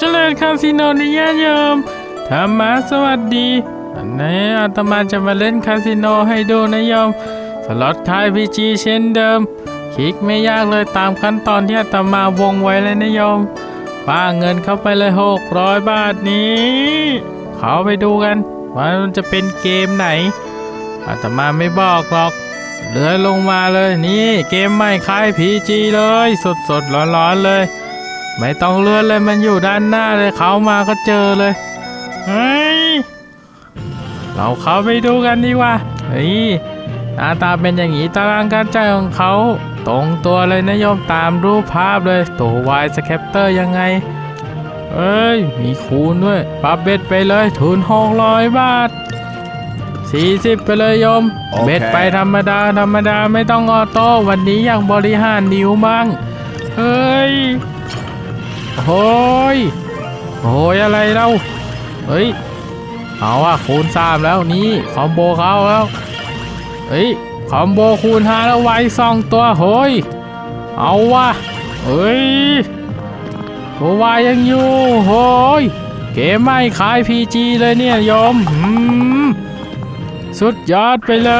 เจริญคาสิโนนิยายมธรรมาสวัสดีอันนี้อาตมาจะมาเล่นคาสิโนให้ดูนะโยม สล็อตทายพีจีเช่นเดิม คลิกไม่ยากเลยตามขั้นตอนที่อาตมาวงไว้เลยนะโยมป้าเงินเข้าไปเลยหกร้อยบาทนี้ เขาไปดูกัน ว่ามันจะเป็นเกมไหนอาตมาไม่บอกหรอกเลื่อยลงมาเลยนี่ เกมใหม่ค่ายพีจีเลย สดสดร้อนร้อนๆเลย ไม่ต้องเลื่อนเลยมันอยู่ด้านหน้าเลยเขามาก็เจอเลยเฮ้ยเราเข้าไปดูกันดีกว่าเฮ้ยหน้าตาเป็นอย่างนี้ตารางการจ่ายของเขาตรงตัวเลยนะโยมตามรูปภาพเลยตัววายสแคปเตอร์ยังไงเอ้ย มีคูณด้วยปรับเบ็ดไปเลยทุนหกร้อยบาท40ไปเลยโยมโอเคเบ็ดไปธรรมดาธรรมดาไม่ต้องออโต้วันนี้อยากบริหารนิ้วบ้างเฮ้ย โอ้ยโอ้ยอะไรเล่าเฮ้ย เอาอะคูณสามแล้วนี่คอมโบเขาแล้ว เฮ้ย คอมโบคูณห้าแล้วไว้สองตัวโฮ้ย เอาวะเฮ้ยตัววายยังอยู่โฮ้ย เกมไม่ขายพีจีเลยเนี่ยยมอืมสุดยอดไปเล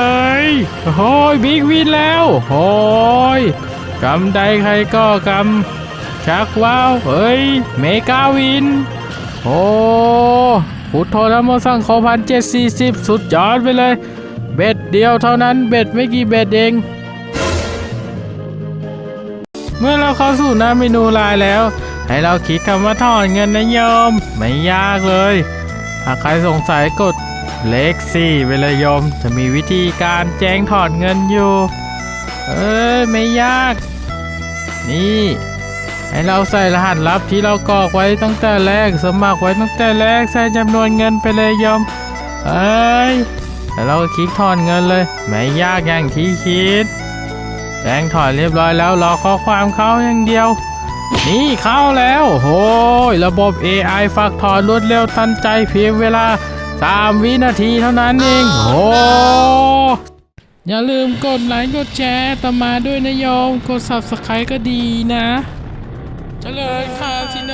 ยโอ้ยบิ๊กวินแล้วโอ้ยกำใดใครก็กำ ชักว้าวเฮ้ย เมกาวิน โอ้พุทโธธรรมสังขพันเจ็ดสี่สิบสุดยอดไปเลย เบ็ดเดียวเท่านั้นเบ็ดไม่กี่เบ็ดเอง เมื่อเราเข้าสู่หน้าเมนูไลน์แล้ว ให้เราคลิกคำว่าถอนเงินนะโยม ไม่ยากเลยถ้าใครสงสัยกดเลขสี่ไปเลยโยม จะมีวิธีการแจ้งถอนเงินอยู่ เอ้ยไม่ยาก นี่ ให้เราใส่รหัสลับที่เรากรอกไว้ตั้งแต่แรก สมัครไว้ตั้งแต่แรก ใส่จำนวนเงินไปเลยโยมเอ้ยแล้วเราคลิกถอนเงินเลย ไม่ยากอย่างที่คิดแจ้งถอนเรียบร้อยแล้วรอข้อความเข้าอย่างเดียว นี่เข้าแล้วโอ้ยระบบ AI ฝากถอนรวดเร็วทันใจเพียงเวลา 3 วินาทีเท่านั้นเองโอ้อย่าลืมกดไลค์กดแชร์ตามมาด้วยนะโยม กด Subscribe ก็ดีนะ เจริญคาสิโน